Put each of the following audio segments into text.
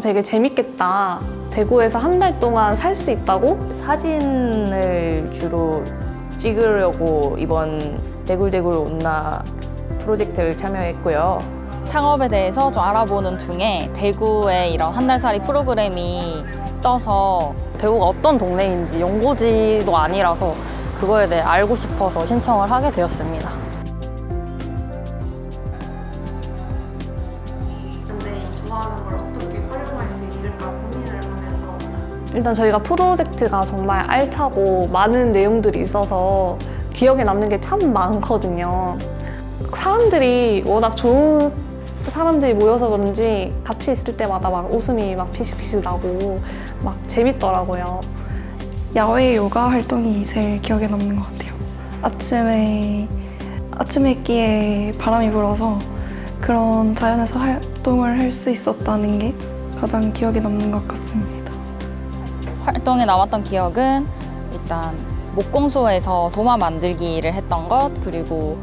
어, 되게 재밌겠다. 대구에서 한 달 동안 살 수 있다고? 사진을 주로 찍으려고 이번 대굴대굴 온나 프로젝트를 참여했고요. 창업에 대해서 좀 알아보는 중에 대구에 이런 한 달살이 프로그램이 떠서 대구가 어떤 동네인지 연고지도 아니라서 그거에 대해 알고 싶어서 신청을 하게 되었습니다. 일단 저희가 프로젝트가 정말 알차고 많은 내용들이 있어서 기억에 남는 게 참 많거든요. 사람들이 워낙 좋은 사람들이 모여서 그런지 같이 있을 때마다 막 웃음이 막 피식피식 나고 막 재밌더라고요. 야외 요가 활동이 제일 기억에 남는 것 같아요. 아침에 아침 해끼에 바람이 불어서 그런 자연에서 활동을 할 수 있었다는 게 가장 기억에 남는 것 같습니다. 활동에 남았던 기억은 일단 목공소에서 도마 만들기를 했던 것 그리고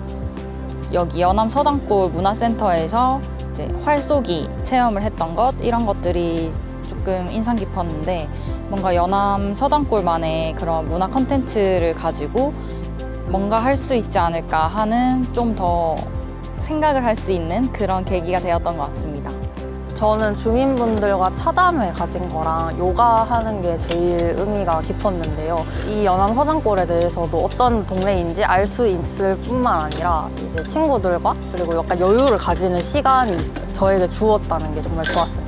여기 연암 서당골 문화센터에서 이제 활쏘기 체험을 했던 것 이런 것들이 조금 인상 깊었는데 뭔가 연암 서당골만의 그런 문화 컨텐츠를 가지고 뭔가 할 수 있지 않을까 하는 좀 더 생각을 할 수 있는 그런 계기가 되었던 것 같습니다. 저는 주민분들과 차담회 가진 거랑 요가 하는 게 제일 의미가 깊었는데요. 이 연암 서장골에 대해서도 어떤 동네인지 알 수 있을 뿐만 아니라 이제 친구들과 그리고 약간 여유를 가지는 시간이 저에게 주었다는 게 정말 좋았습니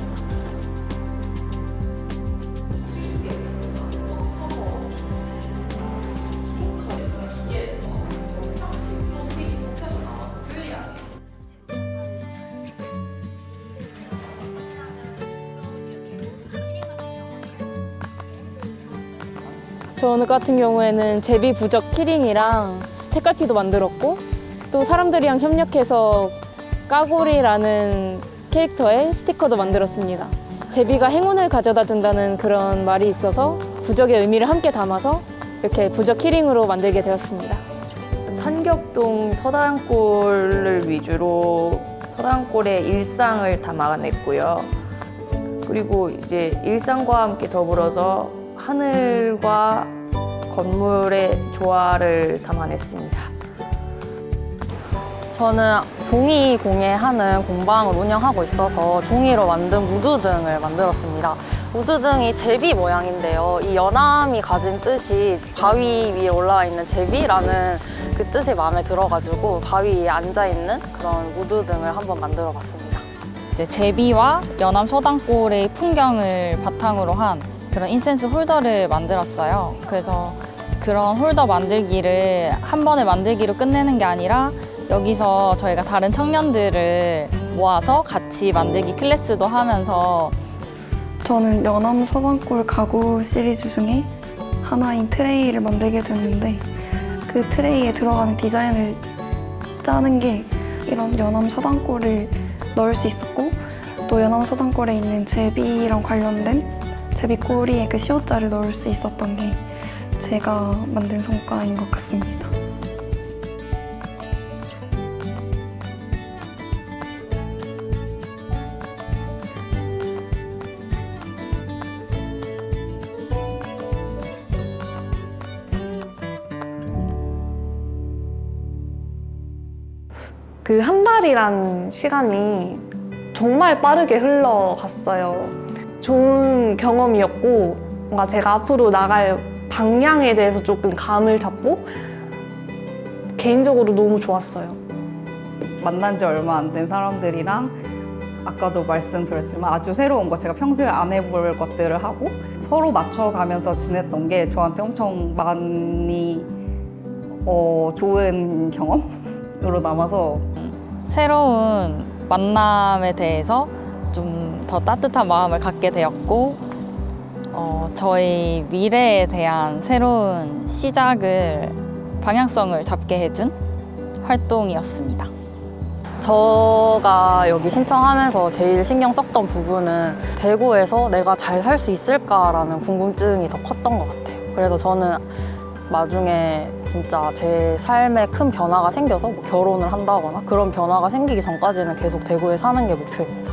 다. 저 같은 경우에는 제비 부적 키링이랑 책갈피도 만들었고 또 사람들이랑 협력해서 까고리라는 캐릭터의 스티커도 만들었습니다. 제비가 행운을 가져다 준다는 그런 말이 있어서 부적의 의미를 함께 담아서 이렇게 부적 키링으로 만들게 되었습니다. 산격동 서당골을 위주로 서당골의 일상을 담아냈고요. 그리고 이제 일상과 함께 더불어서 하늘과 건물의 조화를 담아냈습니다. 저는 종이 공예하는 공방을 운영하고 있어서 종이로 만든 무드 등을 만들었습니다. 무드 등이 제비 모양인데요. 이 연암이 가진 뜻이 바위 위에 올라와 있는 제비라는 그 뜻이 마음에 들어가지고 바위 위에 앉아 있는 그런 무드 등을 한번 만들어 봤습니다. 제비와 연암 서당골의 풍경을 바탕으로 한 그런 인센스 홀더를 만들었어요. 그래서 그런 홀더 만들기를 한 번에 만들기로 끝내는 게 아니라 여기서 저희가 다른 청년들을 모아서 같이 만들기 클래스도 하면서 저는 연암 서방골 가구 시리즈 중에 하나인 트레이를 만들게 됐는데 그 트레이에 들어가는 디자인을 짜는 게 이런 연암 서당골을 넣을 수 있었고 또 연암 서당골에 있는 제비랑 관련된 제비 꼬리에 그 시옷자를 넣을 수 있었던 게 제가 만든 성과인 것 같습니다. 그 한 달이란 시간이 정말 빠르게 흘러갔어요. 좋은 경험이었고, 뭔가 제가 앞으로 나갈 방향에 대해서 조금 감을 잡고, 개인적으로 너무 좋았어요. 만난 지 얼마 안 된 사람들이랑 아까도 말씀드렸지만 아주 새로운 거 제가 평소에 안 해볼 것들을 하고 서로 맞춰가면서 지냈던 게 저한테 엄청 많이 어, 좋은 경험으로 남아서 새로운 만남에 대해서 좀 더 따뜻한 마음을 갖게 되었고 어, 저희 미래에 대한 새로운 시작을 방향성을 잡게 해준 활동이었습니다. 제가 여기 신청하면서 제일 신경 썼던 부분은 대구에서 내가 잘 살 수 있을까라는 궁금증이 더 컸던 것 같아요. 그래서 저는 나중에 진짜 제 삶에 큰 변화가 생겨서 뭐 결혼을 한다거나 그런 변화가 생기기 전까지는 계속 대구에 사는 게 목표입니다.